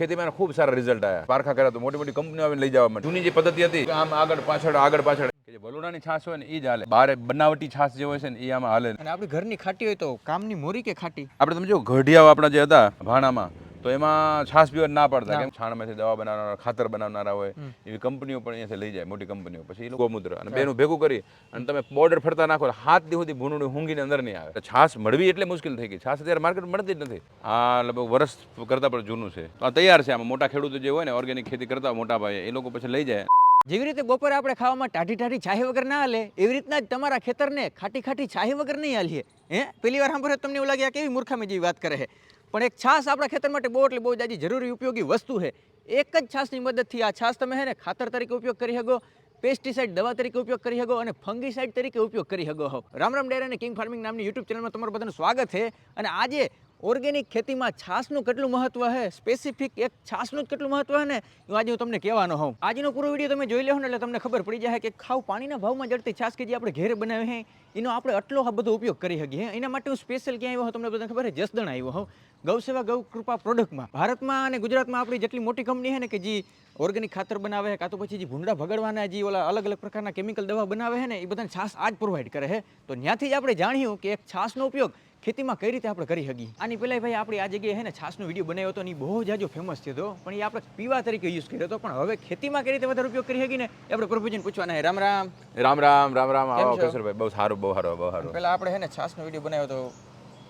ખેતીમાં ખૂબ સારા રિઝલ્ટ આવ્યા પારખા કર્યા તો મોટી મોટી કંપનીઓ આવીને લઈ જવા માટે. જૂની જે પદ્ધતિ હતી આમ આગળ પાછળ આગળ પાછળ. કે જે વલોડાની છાશ હોય ને એ જ હાલે. બારે બનાવટી છાશ જે હોય છે ને એ આમાં હાલે. અને આપણી ઘરની ખાટી હોય તો કામની મોરી કે ખાટી? આપણે તમે જો ગઢિયાઓ આપણા જે હતા ભાણામાં તો એમાં છાશ પીવા ના પડતા. કેમ? છાણમાંથી દવા બનાવનારા ખાતર બનાવનારા હોય એવી કંપનીઓ પણ અહીંયાથી લઈ જાય મોટી કંપનીઓ. પછી એ લોકો ગોમૂત્ર. અને બેનું ભેગું કરી અને તમે બોર્ડર ફરતા નાખો હાથ દી સુધી ભૂંડું હુંગીને અંદર નહીં આવે. છાશ મળવી એટલે મુશ્કેલ થઈ ગઈ. છાશ અત્યારે માર્કેટ મળતી જ નથી. આ લગભગ વર્ષ કરતાં પણ જૂનું છે. આ તૈયાર છે. આમાં મોટા ખેડૂતો જે હોય ને ઓર્ગેનિક ખેતી કરતા મોટા ભાઈ એ લોકો પછી લઈ જાય. જેવી રીતે બપોરે આપણે ખાવામાં ટાઢી ટાઢી છાહી વગર ના હાલે એવી રીતના જ તમારા ખેતરને ખાટી ખાટી છાહી વગર નહીં હાલીએ. હે? પેલી વાર સાંભળે તમને એવું લાગે આ કેવી મૂર્ખામી જેવી વાત કરે છે? પણ એક છાશ આપણા ખેતર માટે બહુ એટલે બહુ જાજી જરૂરી ઉપયોગી વસ્તુ છે. એક જ છાશની મદદથી આ છાશ તમે હે ને ખાતર તરીકે ઉપયોગ કરી શકો પેસ્ટિસાઇડ દવા તરીકે ઉપયોગ કરી શકો અને ફંગીસાઇડ તરીકે ઉપયોગ કરી શકો હો. રામ રામ ડેર અને કિંગ ફાર્મિંગ નામની યુટ્યુબ ચેનલમાં તમારું બધાનું સ્વાગત છે. અને આજે ઓર્ગેનિક ખેતીમાં છાશનું કેટલું મહત્વ છે? સ્પેસિફિક એક છાશનું જ કેટલું મહત્વ છે ને? એ આજે હું તમને કહેવાનો હોઉં. આજનો પૂરો વીડિયો તમે જોઈ લો ને એટલે તમને ખબર પડી જાય કે ખાવ પાણીના ભાવમાં જડતી છાશ કે જે આપણે ઘેરે બનાવી એનો આપણે આટલો બધો ઉપયોગ કરી શકીએ. એના માટે હું સ્પેશિયલ ક્યાં આવ્યો હોઉં તમને બધાને ખબર છે? જસદણ આવ્યો હોઉં. ગૌસેવા ગૌ કૃપા પ્રોડક્ટમાં ભારતમાં અને ગુજરાતમાં આપણી જેટલી મોટી કંપની છે ને કે જે ઓર્ગેનિક ખાતર બનાવે છે, કાં તો પછી જે ભૂંડા ભગડવાના જે ઓલા અલગ અલગ પ્રકારના કેમિકલ દવા બનાવે છે ને, એ બધાને છાશ આ જ પ્રોવાઈડ કરે છે. તો ત્યાંથી જ આપણે જાણ્યું કે એક છાશનો ઉપયોગ ખેતીમાં કઈ રીતે આપણે કરી શકીએ? આની પહેલાં ભાઈ આપણે આ જગ્યાએ છે ને છાશનો વીડિયો બનાવ્યો હતો અને એ બહુ જાજો ફેમસ થયો હતો. પણ એ આપણે પીવા તરીકે યુઝ કર્યો હતો. પણ હવે ખેતીમાં કઈ રીતે વધારે ઉપયોગ કરી શકીએ ને? એ આપણે પ્રભુજીને પૂછવાના છે. રામ રામ. રામ રામ રામ રામ. આવો? કેશરભાઈ બહુ સારું બહુ સારું બહુ સારું. પહેલાં આપણે છે ને છાશનો વીડિયો બનાવ્યો હતો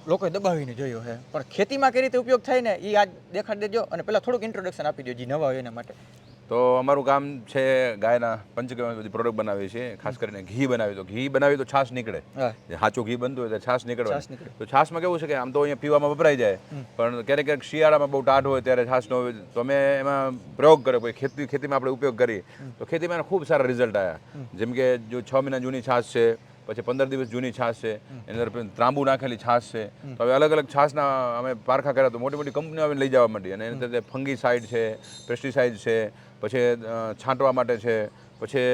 લોકોએ દબાવીને જોયો છે. પણ ખેતીમાં કઈ રીતે ઉપયોગ થાય ને? એ આજ દેખાડી દેજો અને પહેલાં થોડુંક ઇન્ટ્રોડક્શન આપી દો જે નવા હોય એના માટે. તો અમારું કામ છે ગાયના પંચગવ્ય બધી પ્રોડક્ટ બનાવીએ છીએ ખાસ કરીને ઘી બનાવી તો ઘી બનાવી તો છાશ નીકળે. સાચું ઘી બનતું હોય તો છાશ નીકળે. તો છાશમાં કેવું છે કે આમ તો અહીંયા પીવામાં વપરાઈ જાય. પણ ક્યારેક ક્યારેક શિયાળામાં બહુ ટાઢ હોય ત્યારે છાશનો તો અમે એમાં પ્રયોગ કર્યો. કોઈ ખેતી ખેતીમાં આપણે ઉપયોગ કરીએ. તો ખેતીમાં ખૂબ સારા રિઝલ્ટ આવ્યા જેમ કે જો છ મહિના જૂની છાશ છે પછી પંદર દિવસ જૂની છાશ છે એની અંદર ત્રાંબુ નાખેલી છાશ છે. તો હવે અલગ અલગ છાશના અમે પારખા કર્યા તો મોટી મોટી કંપનીઓ આવીને લઈ જવા માંડી. અને એની અંદર ફંગીસાઇડ છે પેસ્ટિસાઇડ છે પછી છાંટવા માટે છે પછી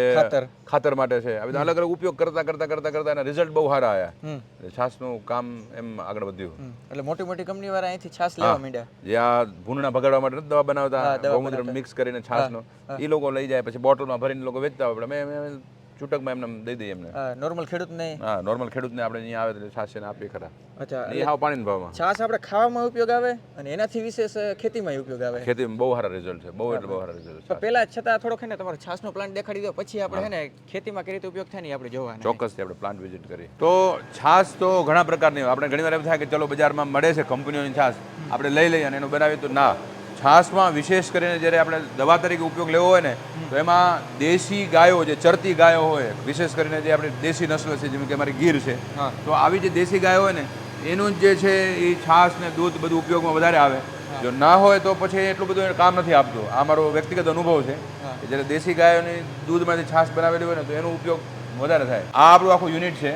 ખાતર. માટે છે. આ બધા અલગ અલગ ઉપયોગ કરતા કરતા કરતા કરતા એના રિઝલ્ટ બહુ સારા આવ્યા. છાસનું કામ એમ આગળ વધ્યું. એટલે મોટી મોટી કંપની વાળા અહીંથી છાશ લેવા માંડ્યા? જે આ ભૂંડના ભગાડવા માટે દવા બનાવતા. ગૌમૂત્ર મિક્સ કરીને છાસનો એ લોકો લઈ જાય પછી બોટલમાં ભરીને લોકો વેચતા હોય. પણ અમે છૂટકમાં એમને દઈ દઈએ એમને. નોર્મલ ખેડૂતને. હા નોર્મલ ખેડૂતને આપણે અહીંયા આવે એટલે છાશ છે ને આપીએ ખરા. અચ્છા એ હાવ પાણીના ભાવમાં. છાશ આપણે ખાવામાં ઉપયોગ આવે અને એનાથી વિશેષ ખેતીમાં ઉપયોગ આવે. ખેતીમાં બહુ સારા રિઝલ્ટ છે બહુ એટલે બહુ સારા રિઝલ્ટ છે. પહેલા છતાં થોડોક છે ને તમારો છાશનો પ્લાન્ટ દેખાડી દો પછી આપણે છે ને ખેતીમાં કઈ રીતે ઉપયોગ થાય ને આપણે જોવાના. ચોક્કસથી આપણે પ્લાન્ટ વિઝિટ કરી તો છાશ તો ઘણા પ્રકારની આપણે ઘણીવાર એમ થાય કે ચલો બજારમાં મળે છે કંપનીઓની છાશ આપણે લઈ લઈએ અને એનું બનાવીએ તો ના. છાશમાં વિશેષ કરીને જ્યારે આપણે દવા તરીકે ઉપયોગ લેવો હોય ને તો એમાં દેશી ગાયો જે ચરતી ગાયો હોય વિશેષ કરીને જે આપણે દેશી નસ્લ છે જેમ કે અમારી ગીર છે તો આવી જે દેશી ગાયો હોય ને એનું જે છે એ છાશ ને દૂધ બધું ઉપયોગમાં વધારે આવે. જો ના હોય તો પછી એટલું બધું કામ નથી આપતું. આ મારો વ્યક્તિગત અનુભવ છે કે જ્યારે દેશી ગાયોની દૂધમાંથી છાશ બનાવેલી હોય ને તો એનો ઉપયોગ વધારે થાય. આ આપણું આખું યુનિટ છે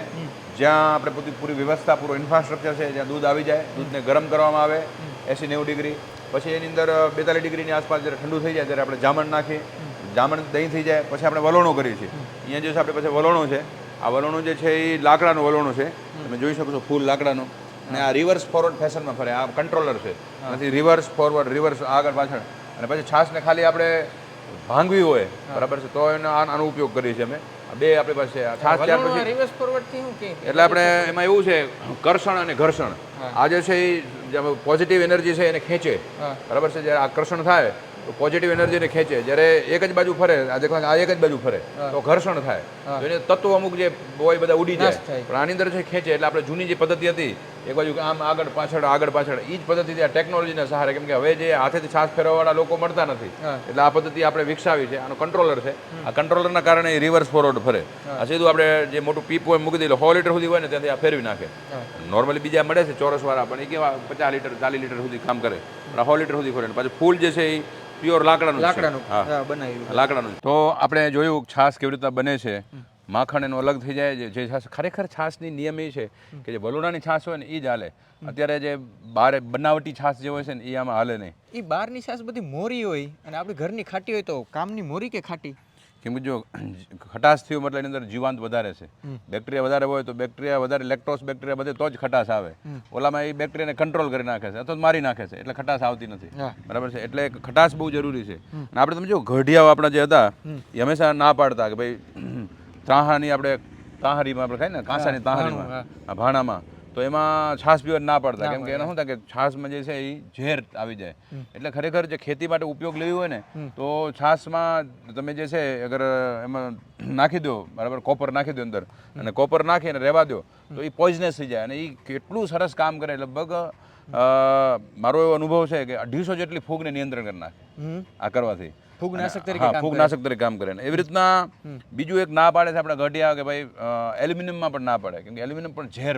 જ્યાં આપણે પૂરી વ્યવસ્થા પૂરું ઇન્ફ્રાસ્ટ્રક્ચર છે જ્યાં દૂધ આવી જાય દૂધને ગરમ કરવામાં આવે એસી નેવું ડિગ્રી. પછી એની અંદર બેતાલીસ ડિગ્રીની આસપાસ જ્યારે ઠંડુ થઈ જાય ત્યારે આપણે જામણ નાખીએ જામણ દહીં થઈ જાય પછી આપણે વલોણો કરીએ છીએ. અહીંયા જે છે આપણે પછી વલોણો છે. આ વલોણું જે છે એ લાકડાનું વલોણું છે. તમે જોઈ શકો છો ફૂલ લાકડાનું. અને આ રિવર્સ ફોરવર્ડ ફેશનમાં ફરે. આ કંટ્રોલર છે. નથી રિવર્સ ફોરવર્ડ રિવર્સ આગળ પાછળ. અને પછી છાશને ખાલી આપણે ભાંગવી હોય બરાબર છે તો એનો આનો ઉપયોગ કરીએ છીએ અમે. બે આપણી પાસે છાશ ત્યાર પછી રિવર્સ ફોરવર્ડ એટલે આપણે એમાં એવું છે કર્ષણ અને ઘર્ષણ. આ જે છે એ પોઝિટિવ એનર્જી છે એને ખેંચે. બરાબર છે? જ્યારે આકર્ષણ થાય તો પોઝિટિવ એનર્જીને ખેંચે. જ્યારે એક જ બાજુ ફરે આ દેખો આ એક જ બાજુ ફરે તો ઘર્ષણ થાય. તો એને તત્વ અમુક જે હોય બધા ઉડી જાય. પણ આની અંદર છે ખેંચે એટલે આપણે જૂની જે પદ્ધતિ હતી એક બાજુ આમ આગળ પાછળ આગળ પાછળ. એ જ પદ્ધતિ આ ટેકનોલોજીના સહારે. કેમ કે હવે જે હાથેથી છાસ ફેરવવાવાળા લોકો મળતા નથી. એટલે આ પદ્ધતિ આપણે વિકસાવી છે. આનો કંટ્રોલર છે. આ કંટ્રોલરના કારણે રિવર્સ ફોરવર્ડ ફરે. આ સીધું આપણે જે મોટું પીપ હોય મૂકી દઈએ સો લીટર સુધી હોય ને ત્યાંથી આ ફેરવી નાખે. નોર્મલી બીજા મળે છે ચોરસ વાળા પણ એ કેવા પચાસ લીટર ચાલીસ લીટર સુધી કામ કરે. સો લીટર સુધી ફરે. પાછું ફૂલ જે છે એ પ્યોર લાકડાનું લાકડાનું. બનાવ્યું લાકડાનું તો આપણે જોયું છાસ કેવી રીતના બને છે. માખણ એનું અલગ થઈ જાય જે છાશ ખરેખર છાશની નિયમ એ છે કે જે વલોડાની છાશ હોય ને એ જ હાલે. અત્યારે જે બારે બનાવટી છાશ જે હોય છે ને એ આમાં હાલે નહીં. એ બહારની છાશ બધી મોરી હોય અને આપણી ઘરની ખાટી હોય તો કામની મોરી કે ખાટી? કેમ કે જો ખટાશ થયું મતલબ એની અંદર જીવાંત વધારે છે. બેક્ટેરિયા વધારે હોય તો બેક્ટેરિયા વધારે લેક્ટોસ બેક્ટેરિયા બધે તો જ ખટાશ આવે. ઓલામાં એ બેક્ટેરિયાને કંટ્રોલ કરી નાખે છે અથવા મારી નાખે છે એટલે ખટાશ આવતી નથી. બરાબર છે? એટલે ખટાશ બહુ જરૂરી છે. અને આપણે તમે જો ઘડિયાઓ આપણા જે હતા એ હંમેશા ના પાડતા કે ભાઈ ત્રાહાની આપણે તાહારીમાં આપણે ખાઈ ને કાંસાની તાહારીમાં. ભાણામાં. તો એમાં છાશ પીવા ના પાડતા. કેમ કે એના શું થાય કે છાશમાં જે છે એ ઝેર આવી જાય. એટલે ખરેખર જે ખેતી માટે ઉપયોગ લેવી હોય ને તો છાશમાં તમે જે છે અગર એમાં નાખી દો બરાબર કોપર નાખી દો અંદર અને કોપર નાખીને રહેવા દો તો એ પોઈઝનસ થઈ જાય. અને એ કેટલું સરસ કામ કરે. લગભગ અ, મારો એવો અનુભવ છે કે અઢીસો જેટલી ફૂગને નિયંત્રણ કરી નાખે આ કરવાથી. ફૂગનાશક તરીકે હા ફૂગનાશક તરીકે કામ કરે. ને એવી રીતના બીજું એક ના પાડે છે આપણા ઘટિયા કે ભાઈ એલ્યુમિનિયમમાં પણ ના પાડે. કેમ કે એલ્યુમિનિયમ પણ ઝેર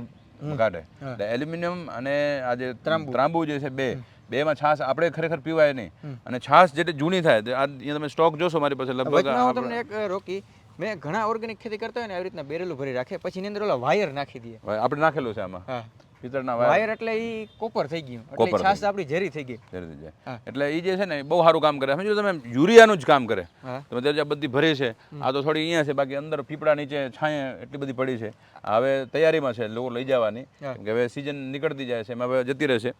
કાઢે એટલે એલ્યુમિનિયમ અને આ જે ત્રાંબુ. જે છે બે બેમાં છાસ આપણે ખરેખર પીવાય નહીં. અને છાશ જેટલી જૂની થાય આ અહીંયા તમે સ્ટોક જોશો મારી પાસે લગભગ તમને એક રોકી. મેં ઘણા ઓર્ગેનિક ખેતી કરતા હોય ને આવી રીતના બેરેલું ભરી રાખે પછી એની અંદર ઓલા વાયર નાખી દઈએ. આપણે નાખેલું છે આમાં. હા. પિત્તળના વાયર. વાયર એટલે એ કોપર થઈ ગયું. કોપર એટલે છાશ આપણી ઝેરી થઈ ગઈ. ઝેરી થઈ જાય. એટલે એ જે છે ને બહુ સારું કામ કરે. સમજો તમે યુરિયાનું જ કામ કરે. તમે ત્યાં બધી ભરી છે આ તો થોડી અહીંયા છે બાકી અંદર પીપળા નીચે છાંય એટલી બધી પડી છે. હવે તૈયારીમાં છે લોકો લઈ જવાની. કે હવે સિઝન નીકળતી જાય છે એમાં હવે જતી રહેશે.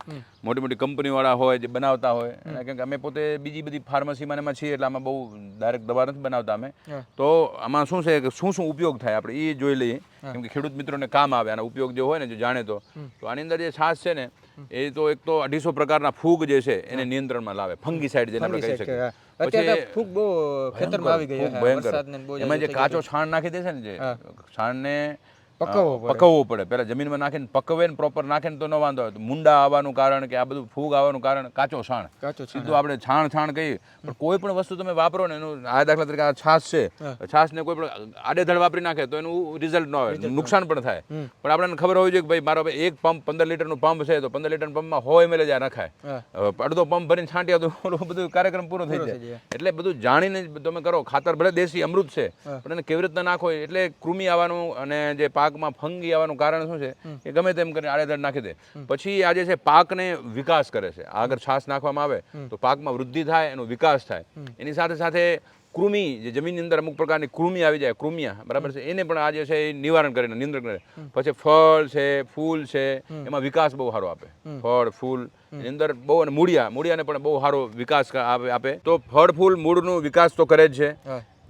મોટી મોટી કંપનીવાળા હોય જે બનાવતા હોય. કેમ કે અમે પોતે બીજી બધી ફાર્મસીમાં એમાં છીએ એટલે આમાં બહુ ડાયરેક્ટ દવા નથી બનાવતા અમે. તો આમાં શું છે કે શું શું ઉપયોગ થાય? આપણે એ જોઈ લઈએ. કેમ કે ખેડૂત મિત્રોને કામ આવે આના ઉપયોગ જે હોય ને જો જાણે તો. તો આની અંદર જે છાશ છે ને એ તો એક તો અઢીસો પ્રકારના ફૂગ જે છે એને નિયંત્રણમાં લાવે. ફંગી સાઈડ જેને આપણે કહી શકીએ. તો ફૂગ બહુ ખેતરમાં આવી ગઈ છે ભયંકર. એમાં જે કાચો છાણ નાખી દે છે ને જે છાણને પકવવો પડે. પકવવો પડે. પહેલાં જમીનમાં નાખીને પકવે ને પ્રોપર નાખે ને તો ન વાંધો આવે. મુંડા આવવાનું કારણ કે આ બધું ફૂગ આવવાનું કારણ કાચો છાણ. કાચો સીધું આપણે છાણ છાણ કહીએ. પણ કોઈ પણ વસ્તુ તમે વાપરો ને એનું આ દાખલા તરીકે આ છાશ છે છાશને કોઈ પણ આડેધડ વાપરી નાખે તો એનું રિઝલ્ટ ન આવે. નુકસાન પણ થાય. પણ આપણને ખબર હોવી જોઈએ કે ભાઈ મારો ભાઈ એક પંપ પંદર લીટરનું પંપ છે તો પંદર લીટર પંપમાં સો એમએલ જ આ નખાય અડધો પંપ ભરીને છાંટ્યા તો ઓલો બધું કાર્યક્રમ પૂરો થઈ જાય. એટલે બધું જાણીને તમે કરો. ખાતર ભલે દેશી અમૃત છે પણ એને કેવી રીતના નાખો એટલે કૃમિ આવવાનું અને જે પાકમાં ફંગી આવવાનું કારણ શું છે? કે ગમે તેમ કરીને આડેધડ નાખી દે. પછી આ જે છે પાકને વિકાસ કરે છે. આગળ છાશ નાખવામાં આવે તો પાકમાં વૃદ્ધિ થાય એનો વિકાસ થાય. એની સાથે સાથે કૃમિ જે જમીનની અંદર અમુક પ્રકારની કૃમિ આવી જાય કૃમિયા બરાબર છે? એને પણ આ જે છે એ નિવારણ કરીને નિયંત્રણ કરે. પછી ફળ છે ફૂલ છે એમાં વિકાસ બહુ સારો આપે. ફળ ફૂલ એની અંદર બહુ અને મૂળિયા મૂળિયાને પણ બહુ સારો વિકાસ આપે તો ફળ ફૂલ મૂળનો વિકાસ તો કરે જ છે.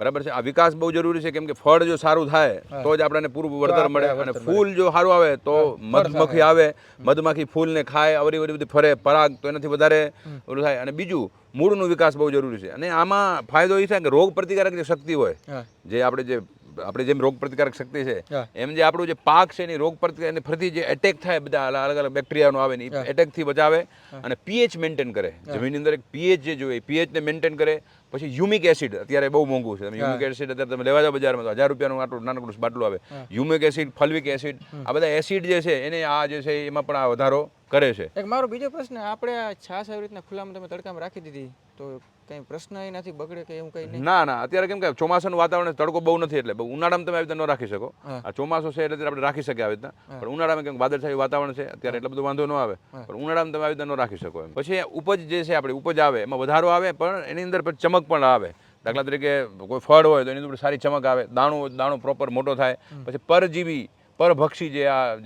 બરાબર છે? આ વિકાસ બહુ જરૂરી છે કેમ કે ફળ જો સારું થાય તો જ આપણને પૂરું વળતર મળે અને ફૂલ જો સારું આવે તો મધમાખી આવે. મધમાખી ફૂલને ખાય અવરી વરી બધી ફરે પરાગ તો એનાથી વધારે ઓલું થાય. અને બીજું મૂળનો વિકાસ બહુ જરૂરી છે. અને આમાં ફાયદો એ થાય કે રોગ પ્રતિકારક જે શક્તિ હોય જે આપણે જે આપણે જેમ રોગ પ્રતિકારક શક્તિ છે એમ જે આપણું જે પાક છે એની રોગ પ્રતિકાર એની ફરીથી જે એટેક થાય બધા અલગ અલગ બેક્ટેરિયાનો આવે ને એટેકથી બચાવે અને પીએચ મેન્ટેન કરે. જમીનની અંદર એક પીએચ જે જોઈએ પીએચ ને મેન્ટેન કરે પછી યુમિક એસિડ અત્યારે બહુ મોંઘું છે. તમે યુમિક એસિડ અત્યારે તમે લેવા જાઓ બજારમાં તો હજાર રૂપિયાનું આટલું નાનકડું બાટલું આવે. યુમિક એસિડ ફલ્વિક એસિડ આ બધા એસિડ જે છે એને આ જે છે એમાં પણ આ વધારો કરે છે. એક મારો બીજો પ્રશ્ન આપણે આ છાશ આવી રીતના ખુલ્લામાં તમે તડકામાં રાખી દીધી તો કઈ પ્રશ્ન એ નથી બગડે કે એવું કઈ નહીં? ના ના અત્યારે કેમ કે ચોમાસાનું વાતાવરણ તડકો બહુ નથી એટલે ઉનાળામાં તમે આવી રીતે ન રાખી શકો. આ ચોમાસું છે એટલે આપણે રાખી શકીએ આવી રીતના. પણ ઉનાળામાં કેમ વાદળછાયું વાતાવરણ છે અત્યારે એટલે બધું વાંધો ન આવે. પણ ઉનાળામાં તમે આવી રીતે ન રાખી શકો એમ. પછી ઉપજ જે છે આપણી ઉપજ આવે એમાં વધારો આવે પણ એની અંદર ચમક પણ આવે. દાખલા તરીકે કોઈ ફળ હોય તો એની અંદર સારી ચમક આવે દાણો દાણો પ્રોપર મોટો થાય. પછી પરજીવી પરભક્ષી જે આ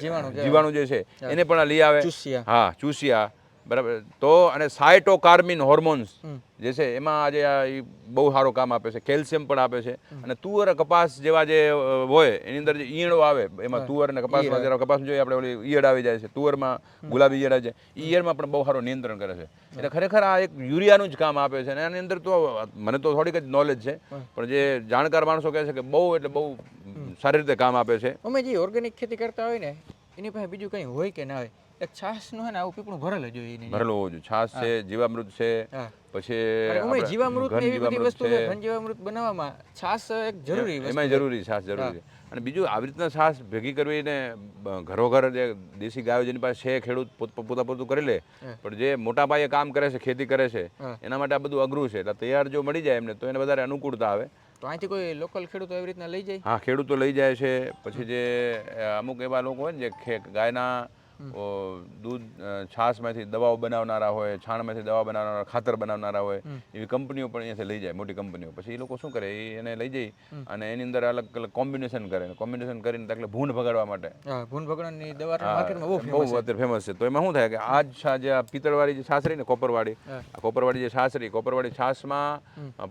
જીવાણુ જે છે એને પણ આ લઈ આવે. ચૂસ્યા. હા ચૂસિયા. બરાબર. તો અને સાયટોકાર્મિન હોર્મોન્સ જે છે એમાં આજે આ બહુ સારું કામ આપે છે. કેલ્શિયમ પણ આપે છે. અને તુવર કપાસ જેવા જે હોય એની અંદર જે ઈયળો આવે એમાં તુવર અને કપાસમાં કપાસ જોઈએ આપણે ઓલી ઈયળ આવી જાય છે. તુવરમાં ગુલાબી ઈયળ આવે છે ઈયળમાં પણ બહુ સારું નિયંત્રણ કરે છે. એટલે ખરેખર આ એક યુરિયાનું જ કામ આપે છે. અને આની અંદર તો મને તો થોડીક જ નોલેજ છે. પણ જે જાણકાર માણસો કહે છે કે બહુ એટલે બહુ સારી રીતે કામ આપે છે. અમે જે ઓર્ગેનિક ખેતી કરતા હોય ને એની પાસે બીજું કંઈ હોય કે ના હોય? એક છાશનું હે ને આવું પીપણું ભરેલ જ હોય એની ભરેલો હોવો જોઈએ. છાશ છે જીવામૃત છે પછી જીવામૃત ને એવી બધી વસ્તુ છે. ઘન જીવામૃત બનાવવામાં છાશ એક જરૂરી વસ્તુ એમાં જરૂરી છાશ જરૂરી છે. અને બીજું આવી રીતના છાશ ભેગી કરવી ને ઘરો ઘર જે દેશી ગાયો જેની પાસે છે ખેડૂત પોત- પોતા કરી લે પણ જે મોટા પાયે કામ કરે છે ખેતી કરે છે એના માટે આ બધું અઘરું છે. એટલે તૈયાર જો મળી જાય એમને તો એને વધારે અનુકૂળતા આવે. તો અહીંથી કોઈ લોકલ ખેડૂતો એવી રીતના લઈ જાય? હા ખેડૂતો લઈ જાય છે. પછી જે અમુક એવા લોકો હોય ને જે ગાયના દૂધ છાશમાંથી દવાઓ બનાવનારા હોય છાણમાંથી દવા બનાવનારા ખાતર બનાવનારા હોય એવી કંપનીઓ પણ અહીંયાથી લઈ જાય મોટી કંપનીઓ. પછી એ લોકો શું કરે? એ એને લઈ જઈ અને એની અંદર અલગ અલગ કોમ્બિનેશન કરે. કોમ્બિનેશન કરીને એટલે ભૂંડ ભગાડવા માટે. ભૂન ભગવાનની દવા બહુ બહુ અત્યારે ફેમસ છે. તો એમાં શું થાય કે આ જ જે આ પિત્તળવાળી જે છાશ રહી ને કોપરવાળી કોપરવાળી જે છાશ રહી કોપરવાળી છાશમાં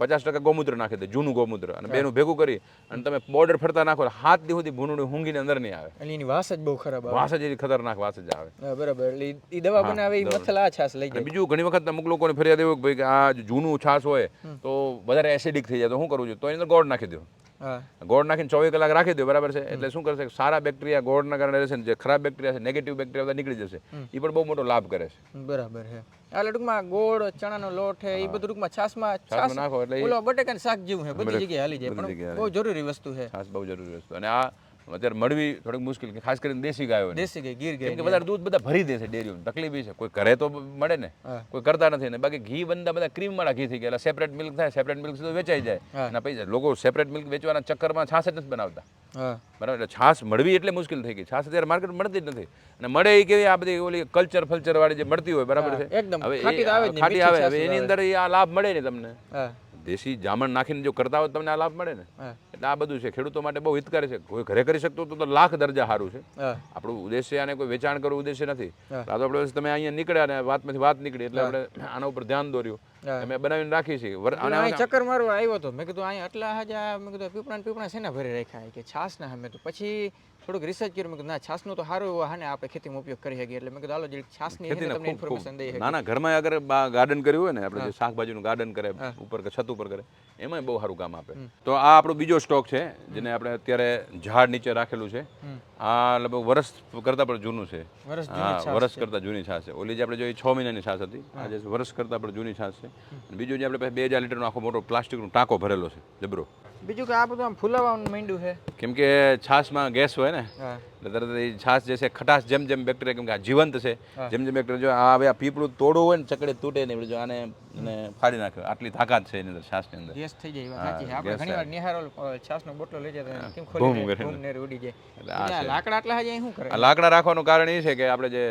પચાસ ટકા ગૌમૂત્ર નાખી દે જૂનું ગૌમૂત્ર. અને બેનું ભેગું કરી અને તમે બોર્ડર ફરતા નાખો હાથ દી સુધી ભૂંડું ઊંઘીને અંદર નહીં આવે. એની વાસ જ બહુ ખરાબ વાસ જ ખતરનાક વાસ જ આવે. બરાબર. એટલે ઈ દવા બનાવે એ મથલા આ છાસ લઈ જાય. બીજું ઘણી વખત અમુક લોકોને ફરિયાદ એવું કે ભાઈ કે આ જૂનું છાશ હોય તો વધારે એસિડિક થઈ જાય તો શું કરવું જોઈએ તો એની અંદર ગોળ નાખી દો. ગોળ નાખીને ચોવીસ કલાક રાખી દો બરાબર છે? એટલે શું કરશે? સારા બેક્ટેરિયા ગોળના કારણે રહેશે ને જે ખરાબ બેક્ટેરિયા છે નેગેટિવ બેક્ટેરિયા બધા નીકળી જશે. એ પણ બહુ મોટો લાભ કરે છે. બરાબર છે. એટલે ટૂંકમાં ગોળ ચણાનો લોટ છે એ બધું ટૂંકમાં છાસમાં છાસ નાખો એટલે ઓલો બટેકાનું શાક જેવું છે બધી જગ્યાએ હાલી જાય પણ બહુ જરૂરી વસ્તુ છે. છાશ બહુ જરૂરી વસ્તુ. અને આ અત્યારે મળવી થોડીક મુશ્કેલ કે ખાસ કરીને દેશી ગાયો દેશી ગાય ગીર ગાય કે બધા દૂધ બધા ભરી દેશે છે તકલીફ છે. કોઈ કરે તો મળે ને કોઈ કરતા નથી ને. બાકી ઘી બંધા બધા ક્રીમ વાળા ઘી થઈ ગયા સેપરેટ મિલ્ક થાય સેપરેટ મિલ્ક સીધું વેચાઈ જાય. અને પૈસા લોકો સેપરેટ મિલ્ક વેચવાના ચક્કરમાં છાશ જ નથી બનાવતા. બરાબર? એટલે છાશ મળવી એટલે મુશ્કેલ થઈ ગઈ. છાશ અત્યારે માર્કેટ મળતી જ નથી. અને મળે એ કેવી આ બધી ઓલી કલ્ચર ફલ્ચર વાળી જે મળતી હોય બરાબર છે? એકદમ. હવે ખાટી આવે હવે એની અંદર આ લાભ મળે ને તમને. દેશી જામણ નાખીને જો કરતા હોય તમને આ લાભ મળે ને? એટલે આ બધું છે. ખેડૂતો માટે બહુ હિતકારી છે. કોઈ ઘરે કરી શકતો તો લાખ દરજા સારું છે. આપણું ઉદ્દેશ્ય આને કોઈ વેચાણ કરવું ઉદ્દેશ્ય નથી. આ તો આપણે તમે અહીંયા નીકળ્યા ને વાતમાંથી વાત નીકળી એટલે આપણે આના ઉપર ધ્યાન દોર્યું. અમે બનાવીને રાખી છે અને ચક્કર મારવા આવ્યો હતો મેં કીધું અહીંયા આટલા હજા મેં કીધું પીપળા પીપળા શેના ભરી રાખ્યા? કે છાસ ના અમે તો પછી થોડુંક રિસર્ચ કર્યું. મેં કીધું ના છાસનું તો સારું એવું હાને આપણે ખેતીમાં ઉપયોગ કરી શકીએ. એટલે મેં કીધું હાલો જે છાસની તમને ઇન્ફોર્મેશન દઈએ નાના ઘરમાં અગર ગાર્ડન કર્યું હોય ને આપણે જે શાકભાજીનું ગાર્ડન કરે ઉપર કે છત ઉપર કરે એમાં બહુ સારું કામ આપે. તો આ આપણો બીજો સ્ટોક છે જેને આપણે અત્યારે ઝાડ નીચે રાખેલું છે. આ લગભગ વર્ષ કરતાં પણ જૂનું છે. હા વર્ષ કરતાં જૂની છાસ છે. ઓલી જે આપણે જોઈએ છ મહિનાની છાસ હતી આજે વર્ષ કરતાં પણ જૂની છાસ છે. બીજું જે આપણે બે હજાર લીટરનો આખો મોટો પ્લાસ્ટિકનો ટાંકો ભરેલો છે જબરો. બીજું કે આ બધું આમ ફૂલાવાનું માંડ્યું છે. કેમ કે છાશમાં ગેસ હોય ને એટલે તરત એ છાશ જે છે ખટાશ જેમ જેમ બેક્ટેરિયા કેમ કે આ જીવંત છે જેમ જેમ બેક્ટેરિયા જો આ હવે આ પીપળું તોડવું હોય ને ચકડે તૂટે નહીં જો આને ને ફાડી નાખ્યો આટલી તાકાત છે એની અંદર છાશની અંદર. ગેસ થઈ જાય વાત છે. આપણે ઘણીવાર ઘણી વાર નિહારો છાસનો બોટલો લઈ જતા કેમ ખોલી. ઉડી જાય. લાકડા આટલા હજી શું કરે? લાકડા રાખવાનું કારણ એ છે કે આપણે જે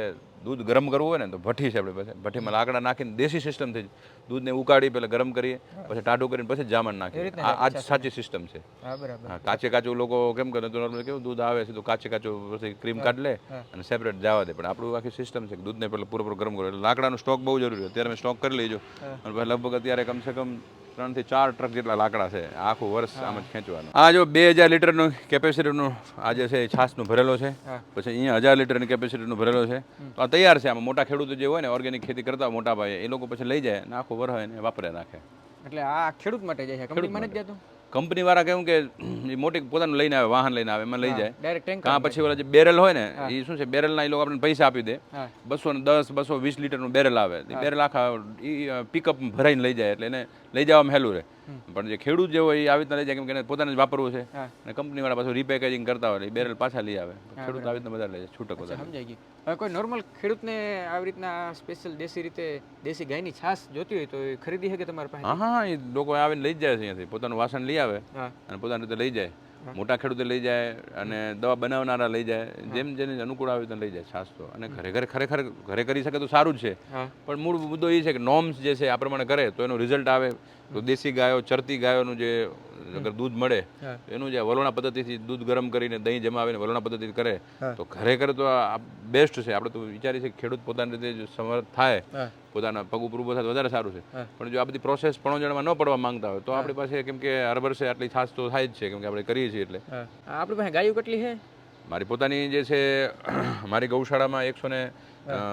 દૂધ ગરમ કરવું હોય ને તો ભઠ્ઠી છે આપણી પાસે. ભઠ્ઠીમાં લાકડા નાખીને દેશી સિસ્ટમથી દૂધને ઉકાળી પહેલાં ગરમ કરીએ પછી ટાઢું કરીને પછી જામણ નાખીએ. આ જ સાચી સિસ્ટમ છે. કાચે કાચું લોકો કેમ કરે? તો નોર્મલ કેવું? દૂધ આવે સીધું કાચે કાચું પછી ક્રીમ કાઢ લે અને સેપરેટ જવા દે. પણ આપણું આખી સિસ્ટમ છે કે દૂધને પહેલાં પૂરેપૂરો ગરમ કરો એટલે લાકડાનો સ્ટોક બહુ જરૂરી અત્યારે મેં સ્ટોક કરી લેજો. અને પછી લગભગ અત્યારે કમસે કમ ત્રણથી ચાર ટ્રક જેટલા લાકડા છે. આખું વર્ષ આમ જ ખેંચવાનું. આ જો બે હજાર લીટરનું કેપેસિટીનું આ જે છે એ છાસનું ભરેલો છે. પછી અહીંયા હજાર લીટરની કેપેસિટીનું ભરેલો છે. તો આ તૈયાર છે આમાં. મોટા ખેડૂતો જે હોય ને ઓર્ગેનિક ખેતી કરતા મોટા ભાઈ એ લોકો પછી લઈ જાય ને આખું વરહ એને વાપરે નાખે એટલે આ ખેડૂત માટે જાય છે. કંપની મને જ જતું? કંપની વાળા કેવું કે એ મોટી પોતાનું લઈને આવે વાહન લઈને આવે એમાં લઈ જાય. ડાયરેક્ટ કાં પછી ઓલા જે બેરલ હોય ને એ શું છે બેરલના એ લોકો આપણને પૈસા આપી દે. બસો ને દસ બસો વીસ લીટરનું બેરલ આવે. એ બેરલ આખા એ પિકઅપ ભરાઈને લઈ જાય એટલે એને લઈ જવામાં હેલું રહે. પણ જે ખેડૂત જે હોય એ આવી રીતના લઈ જાય કેમ કે પોતાને જ વાપરવું છે અને કંપની વાળા પાછું રીપેકેજિંગ કરતા હોય એ બેરલ પાછા લઈ આવે. ખેડૂત આવી રીતના બધા લે છે છૂટક વધારે સમજાઈ ગયું. હવે કોઈ નોર્મલ ખેડૂતને આવી રીતના સ્પેશિયલ દેશી રીતે દેશી ગાયની છાશ જોતી હોય તો એ ખરીદી શકે તમારી પાસે? હા હા એ લોકો આવીને લઈ જાય છે અહીંયાથી. પોતાનું વાસણ લઈ આવે અને પોતાની રીતે લઈ જાય. મોટા ખેડૂતે લઈ જાય અને દવા બનાવનારા લઈ જાય. જેમ જેને અનુકૂળ આવે તેને લઈ જાય છાસ તો અને ઘરે ઘરે ખરેખર ઘરે કરી શકે તો સારું જ છે. પણ મૂળ મુદ્દો એ છે કે નોર્મ્સ જે છે આ પ્રમાણે કરે તો એનું રિઝલ્ટ આવે. તો દેશી ગાયો ચરતી ગાયોનું જે અગર દૂધ મળે એનું જે વલોણા પદ્ધતિથી દૂધ ગરમ કરીને દહીં જમાવીને વલોણા પદ્ધતિથી કરે તો ખરેખર તો આ બેસ્ટ છે. આપણે તો વિચારીએ છીએ ખેડૂત પોતાની રીતે જો સમર્થ થાય પોતાના પગ ઉપર ઊભો થાય વધારે સારું છે. પણ જો આ બધી પ્રોસેસ પણોજણમાં ન પડવા માંગતા હોય તો આપણી પાસે કેમ કે હર વર્ષે આટલી છાશ તો થાય જ છે કેમ કે આપણે કરીએ છીએ એટલે. આપણી પાસે ગાયો કેટલી છે? મારી પોતાની જે છે મારી ગૌશાળામાં એકસો ને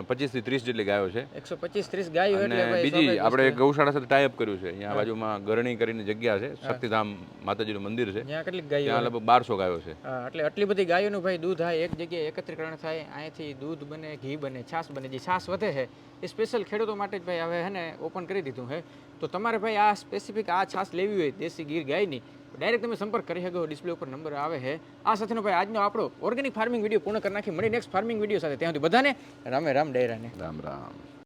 પચીસથી ત્રીસ જેટલી ગાયો છે. એકસો પચીસ ત્રીસ ગાયો અને બીજી આપણે ગૌશાળા સાથે ટાઈપ કર્યું છે. અહીંયા બાજુમાં ગરણી કરીને જગ્યા છે. શક્તિધામ માતાજીનું મંદિર છે. ત્યાં કેટલી ગાયો ત્યાં લગભગ બારસો ગાયો છે. એટલે આટલી બધી ગાયોનું ભાઈ દૂધ થાય એક જગ્યાએ એકત્રીકરણ થાય અહીંયાથી દૂધ બને ઘી બને છાશ બને જે છાશ વધે છે એ સ્પેશિયલ ખેડૂતો માટે જ ભાઈ હવે હે ને ઓપન કરી દીધું છે. તો તમારે ભાઈ આ સ્પેસિફિક આ છાશ લેવી હોય દેશી ગીર ગાયની ડાયરેક્ટ તમે સંપર્ક કરી શકો ડિસ્પ્લે ઉપર નંબર આવે છે. આ સાથેનો ભાઈ આજનો આપણો ઓર્ગેનિક ફાર્મિંગ વીડિયો પૂર્ણ કરી નાખી. મળી નેક્સ્ટ ફાર્મિંગ વીડિયો સાથે. ત્યાં સુધી બધાને રામે રામ, ડાયરાને. રામ રામ.